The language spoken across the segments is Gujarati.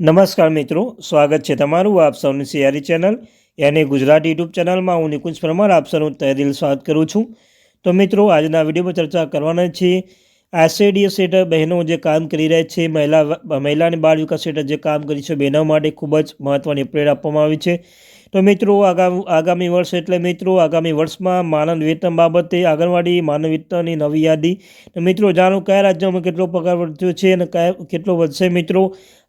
નમસ્કાર મિત્રો, સ્વાગત છે તમારું આપ સૌની સિયારી ચેનલ યાની ગુજરાત યુટ્યુબ ચેનલમાં. હું નિકુંજ પરમાર, આપ સૌનું તહેદિલ સ્વાગત કરું છું. તો મિત્રો, આજના વિડીયોમાં ચર્ચા કરવાના છે આરસીડીએસ હેઠળ બહેનો જે કામ કરી રહ્યા છે, મહિલા મહિલા અને બાળ વિકાસ હેઠળ જે કામ કરી છે બહેનો માટે ખૂબ જ મહત્ત્વની અપડેટ આપવામાં આવી છે. તો મિત્રો, આગામી વર્ષ એટલે મિત્રો, આગામી વર્ષમાં માનદ વેતન બાબતે આંગણવાડી માનવ વેતનની નવી યાદી. તો મિત્રો, જાણો કયા રાજ્યોમાં કેટલો પગાર વધ્યો છે અને કયા, કેટલો વધશે મિત્રો?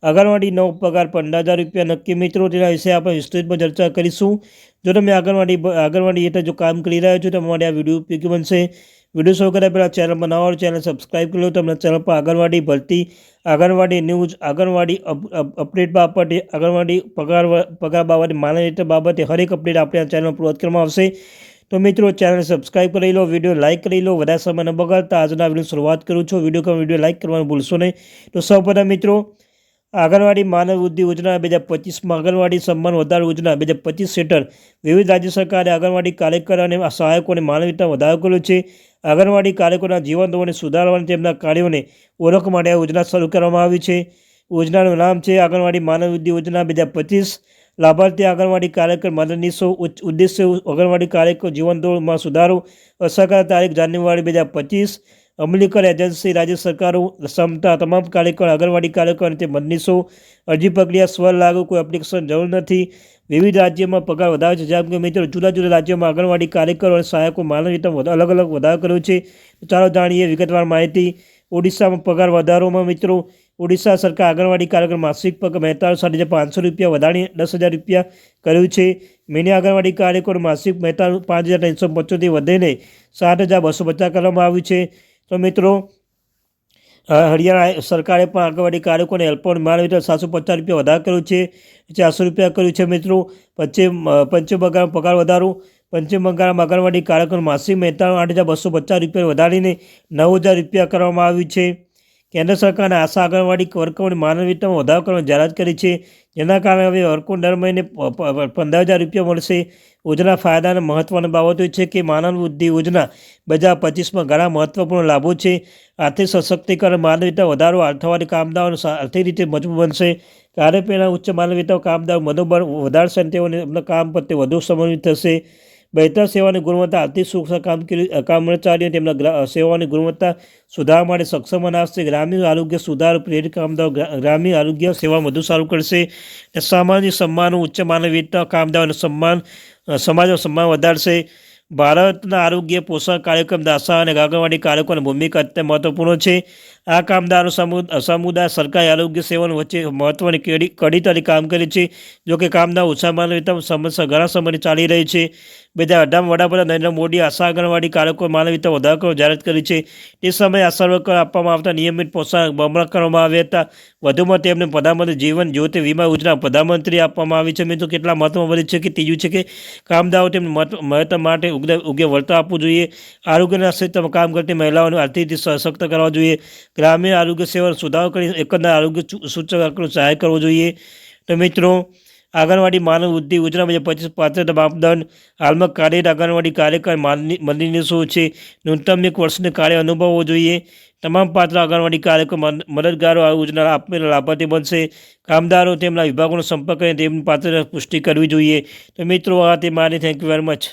આંગણવાડી નવો પગાર પંદર હજાર રૂપિયા નક્કી મિત્રો, તેના વિશે આપણે વિસ્તૃતમાં ચર્ચા કરીશું. જો તમે આંગણવાડી આંગણવાડી હેઠળ જો કામ કરી રહ્યા છો, તો તમારે આ વીડિયો ઉપયોગી બનશે. વીડિયો શરૂ કર્યા પહેલાં ચેનલમાં બનાવો ચેનલ સબસ્ક્રાઈબ કરી લો. તમને ચેનલ પર આંગણવાડી ભરતી, આંગણવાડી ન્યૂઝ આંગણવાડી અપડેટ બાબતે, આંગણવાડી પગાર પગાર બાબતે માનવ બાબતે હરેક અપડેટ આપણે આ ચેનલ પૂર્વત કરવામાં આવશે. તો મિત્રો ચેનલ સબસ્ક્રાઈબ કરી લો, વીડિયો લાઇક કરી લો. વધારે સમય ન બગાડતા આજના વીડિયો શરૂઆત કરું છું. વીડિયો વીડિયો લાઇક કરવાનું ભૂલશો નહીં. તો સૌપ્રથમ મિત્રો આંગણવાડી માનવ વૃદ્ધિ યોજના બે હજાર પચીસમાં આંગણવાડી સન્માન વધારો યોજના બે હજાર પચીસ હેઠળ વિવિધ રાજ્ય સરકારે આંગણવાડી કાર્યકર અને સહાયકોને માનવીતા વધારો કર્યો છે. આંગણવાડી કાર્યકરોના જીવન ધોરણે સુધારવા તેમના કાર્યોને ઓળખ માટે આ યોજના શરૂ કરવામાં આવી છે. યોજનાનું નામ છે આંગણવાડી માનવ વૃદ્ધિ યોજના બે હજાર પચીસ. લાભાર્થી આંગણવાડી કાર્યકર મદદનીશો ઉદ્દેશ્ય આંગણવાડી કાર્યકર જીવન ધોરણમાં સુધારો અસરકારક તારીખ જાન્યુઆરી બે હજાર પચીસ. અમલીકરણ એજન્સી રાજ્ય સરકારો ક્ષમતા તમામ કાર્યકર, આંગણવાડી કાર્યકર અને તે મદનીશો અરજી પ્રક્રિયા સ્વ લાગુ કોઈ એપ્લિકેશન જરૂર નથી. વિવિધ રાજ્યોમાં પગાર વધારે છે. જેમ કે મિત્રો, જુદા જુદા રાજ્યોમાં આંગણવાડી કાર્યકરો અને સહાયકો માનવ રીતે અલગ અલગ વધારો કર્યો છે. ચાલો જાણીએ વિગતવાર માહિતી. ઓડિશામાં પગાર વધારોમાં મિત્રો, ઓડિશા સરકાર આંગણવાડી કાર્યક્રમ માસિક પગાર મહેતાલીસ સાત હજાર પાંચસો રૂપિયા વધારી દસ હજાર રૂપિયા કર્યું છે. મિની આંગણવાડી કાર્યકર માસિક મહેતાલીસ પાંચ હજાર ત્રણસો પંચોતેર વધીને સાત હજાર બસો પચાસ કરવામાં આવ્યું છે. તો મિત્રો હરિયાણા સરકારે પણ આંગણવાડી કાર્યકોને હેલ્પલાઇન માળ મીટર સાતસો પચાસ રૂપિયા વધારે કર્યું છે. ચારસો રૂપિયા કર્યું છે મિત્રો. પશ્ચિમ પશ્ચિમ બંગાળ પગાર વધારો. પશ્ચિમ બંગાળમાં આંગણવાડી કાર્યક્રમ માસિક મહેતા આઠ હજાર બસો પચાસ રૂપિયા વધારીને નવ હજાર રૂપિયા કરવામાં આવ્યું છે. કેન્દ્ર સરકારે આશા આંગણવાડી વર્કરોની માનવ વેતનમાં વધારો કરવાની જાહેરાત કરી છે. જેના કારણે હવે વર્કો દર મહિને પંદર હજાર રૂપિયા મળશે. યોજના ફાયદા અને મહત્ત્વની બાબતો છે કે માનવ વૃદ્ધિ યોજના બે હજાર પચીસમાં ઘણા મહત્ત્વપૂર્ણ લાભો છે. આર્થિક સશક્તિકરણ માનવ વેતન વધારો અર્થવાળી કામદારો આર્થિક રીતે મજબૂત બનશે. કાર્ય પહેલાં ઉચ્ચ માનવ વેતન કામદારો મનોબળ વધારશે અને તેઓને કામ પ્રત્યે વધુ સમન્વિત થશે. બહેતર સેવાની ગુણવત્તા અતિ સુરક્ષા કામગીરી કર્મચારીઓ તેમના સેવાની ગુણવત્તા સુધારવા માટે સક્ષમ બનાવશે. ગ્રામીણ આરોગ્ય સુધાર પ્રેરિત કામદારો ગ્રામીણ આરોગ્ય સેવા વધુ સારું કરશે સામાજિક સન્માનો, ઉચ્ચ માનવીયતા કામદારોને સન્માન સમાજનું સન્માન વધારશે. ભારતના આરોગ્ય પોષણ કાર્યક્રમ દાસા અને આંગણવાડી કાર્યક્રમની ભૂમિકા અત્યંત મહત્વપૂર્ણ છે. આ કામદારો સમુદાય સરકારી આરોગ્ય સેવાઓ વચ્ચે મહત્ત્વની કડી કડી તરીકે કામ કરે છે. જોકે કામદાર ઓછા માનવીતા સમસ્યા ઘણા સમયથી ચાલી રહી છે. બે હજાર અઢારમાં વડાપ્રધાન નરેન્દ્ર મોદી આશા આંગણવાડી કાર્યક્રમ માનવીતા વધારો કરવા જાહેરાત કરી છે. તે સમયે આશા વર્કર આપવામાં આવતા નિયમિત પ્રોત્સાહન બમણા કરવામાં આવ્યા હતા. વધુમાં તેમને પ્રધાનમંત્રી જીવન જ્યોતિ વીમા યોજના પ્રધાનમંત્રી આપવામાં આવી છે. મિત્રો, કેટલા મહત્વમાં વધી છે કે ત્રીજું છે કે કામદારો તેમને મહત્વ માટે ઉગ્ર વળતર આપવું જોઈએ. આરોગ્યના ક્ષેત્રમાં કામ કરતી મહિલાઓને આર્થિક સશક્ત કરવા જોઈએ. ગ્રામીણ આરોગ્ય સેવાનો સુધારો કરી એકંદર આરોગ્ય સૂચક સહાય કરવો જોઈએ. તો મિત્રો, આંગણવાડી માનવ વૃદ્ધિ યોજના મુજબ પચીસ પાત્રતા માપદંડ હાલમાં કાર્યરત આંગણવાડી કાર્યકર શું છે. ન્યૂનતમ એક વર્ષને કાર્ય અનુભવવો જોઈએ. તમામ પાત્ર આંગણવાડી કાર્યકર મદદગારો આ યોજના આપેલા લાભાર્થી બનશે. કામદારો તેમના વિભાગોનો સંપર્ક કરીને તેમની પાત્ર પુષ્ટિ કરવી જોઈએ. તો મિત્રો, આ તે મારી થેન્ક યુ વેરી મચ